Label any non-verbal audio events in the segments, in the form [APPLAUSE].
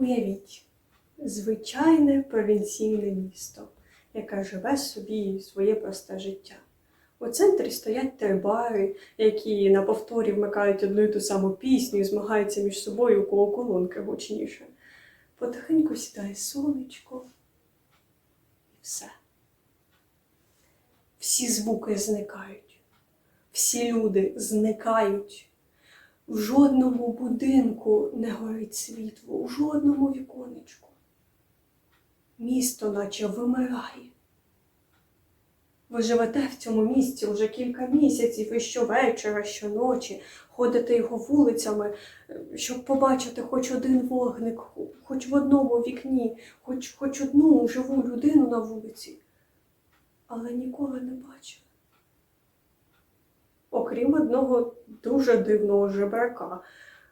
Уявіть, звичайне провінційне місто, яке живе собі своє просте життя. У центрі стоять три бари, які на повторі вмикають одну і ту саму пісню і змагаються між собою, у кого колонки гучніше. Потихеньку сідає сонечко, і все. Всі звуки зникають, всі люди зникають. В жодному будинку не горить світло, у жодному віконечку. Місто наче вимирає. Ви живете в цьому місці вже кілька місяців і щовечора, щоночі ходите його вулицями, е, щоб побачити хоч один вогник, хоч в одному вікні, хоч, хоч одну живу людину на вулиці. Але ніколи не бачили. Окрім одного дуже дивного жебрака,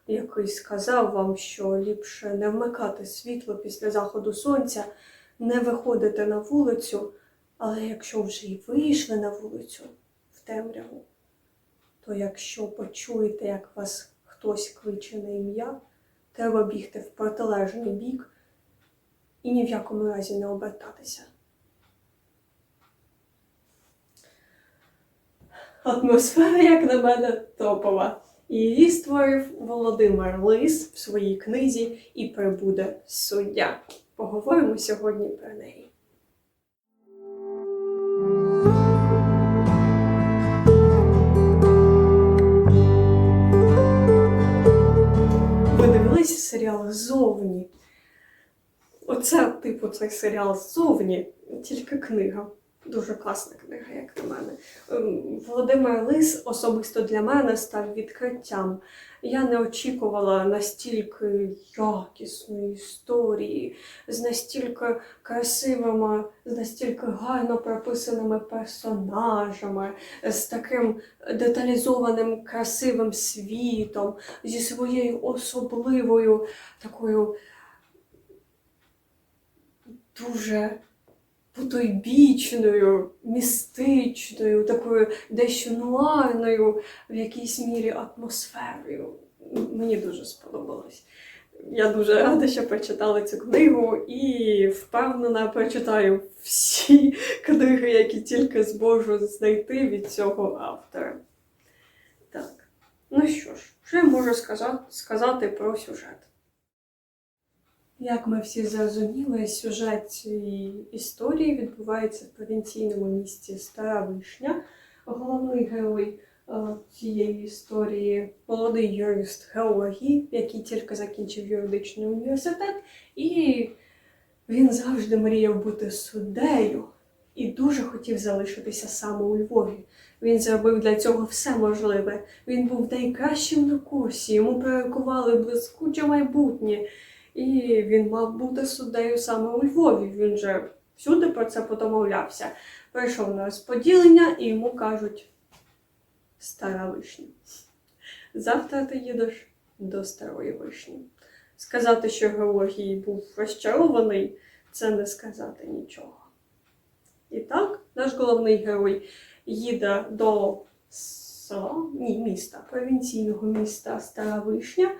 який сказав вам, що ліпше не вмикати світло після заходу сонця, не виходити на вулицю, але якщо вже й вийшли на вулицю в темряву, то якщо почуєте, як вас хтось кличе на ім'я, треба бігти в протилежний бік і ні в якому разі не обертатися. Атмосфера, як на мене, топова. Її створив Володимир Лис в своїй книзі І прибуде суддя. Поговоримо сьогодні про неї. Ви дивилися серіал ззовні? Оце, типу, цей серіал ззовні, тільки книга. Дуже класна книга, як на мене. Ем, Володимир Лис особисто для мене став відкриттям. Я не очікувала настільки якісної історії, з настільки красивими, з настільки гарно прописаними персонажами, з таким деталізованим красивим світом, зі своєю особливою такою дуже потойбічною, містичною, такою дещо нуарною в якійсь мірі атмосферою. Мені дуже сподобалось. Я дуже рада, що прочитала цю книгу і впевнена прочитаю всі [LAUGHS] книги, які тільки зможу знайти від цього автора. Так, ну що ж, що я можу сказати, сказати про сюжет? Як ми всі зрозуміли, сюжет цієї історії відбувається в провінційному місті Стара Вишня. Головний герой е, цієї історії молодий юрист геології, який тільки закінчив юридичний університет, і він завжди мріяв бути суддею і дуже хотів залишитися саме у Львові. Він зробив для цього все можливе. Він був найкращим на курсі, йому пророкували блискуче майбутнє. І він мав бути суддею саме у Львові. Він же всюди про це подомовлявся. Прийшов на розподілення і йому кажуть: стара вишня. Завтра ти їдеш до старої вишні. Сказати, що геології був розчарований, це не сказати нічого. І так, наш головний герой їде до села, ні, міста, провінційного міста Стара Вишня.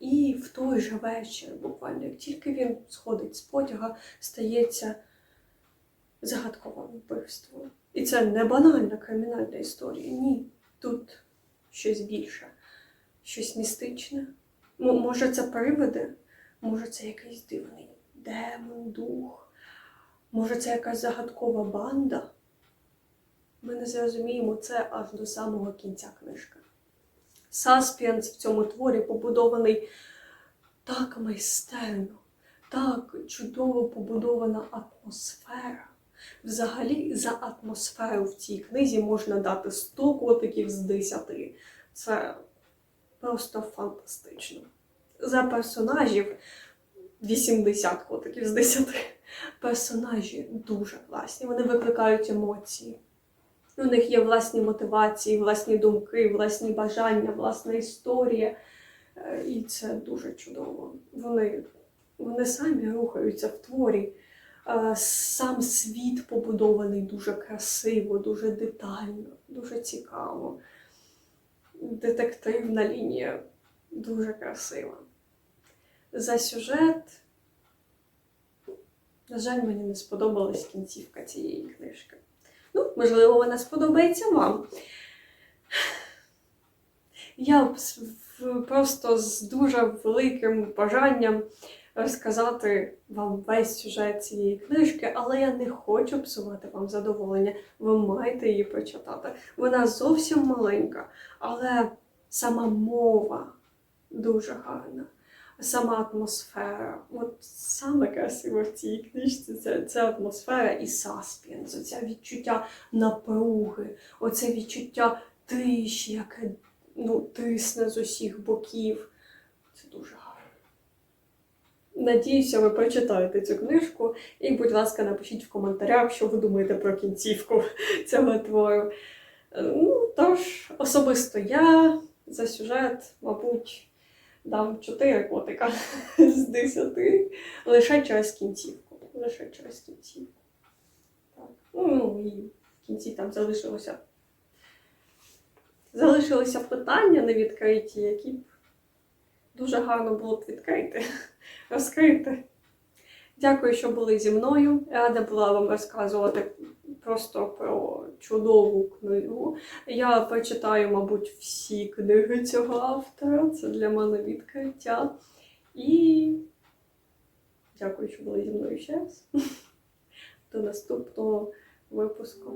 І в той же вечір, буквально, як тільки він сходить з потяга, стається загадкове вбивство. І це не банальна кримінальна історія. Ні. Тут щось більше, щось містичне. М- може, це привиди, може, це якийсь дивний демон, дух, може, це якась загадкова банда. Ми не зрозуміємо це аж до самого кінця книжки. Саспіенс в цьому творі побудований так майстерно, так чудово побудована атмосфера. Взагалі, за атмосферу в цій книзі можна дати 100 котиків з 10. Це просто фантастично. За персонажів 80 котиків з 10. Персонажі дуже класні, вони викликають емоції. У них є власні мотивації, власні думки, власні бажання, власна історія. Е, І це дуже чудово. Вони, вони самі рухаються в творі. Е, Сам світ побудований дуже красиво, дуже детально, дуже цікаво. Детективна лінія дуже красива. за сюжет. На жаль, мені не сподобалась кінцівка цієї книжки. Можливо, вона сподобається вам. Я просто з дуже великим бажанням розказати вам весь сюжет цієї книжки, але я не хочу псувати вам задоволення. Ви маєте її прочитати. Вона зовсім маленька, але сама мова дуже гарна. Сама атмосфера. От саме красиво в цій книжці це, це атмосфера і саспінс, оце відчуття напруги, оце відчуття тиші, яке ну, тисне з усіх боків. Це дуже гарно. Надіюся, ви прочитаєте цю книжку і, будь ласка, напишіть в коментарях, що ви думаєте про кінцівку [LAUGHS] цього твору. Е, Ну, тож, особисто я за сюжет, мабуть, дам 4 котика [LAUGHS] з 10 лише через кінцівку. Лише через кінцівку. Так. Ну і в кінці там залишилося. Залишилися питання не відкриті, які б дуже гарно було б відкрити, [LAUGHS] розкрити. Дякую, що були зі мною. Рада була вам розказувати просто про чудову книгу. Я прочитаю, мабуть, всі книги цього автора. Це для мене відкриття. І дякую, що були зі мною ще раз. До наступного випуску.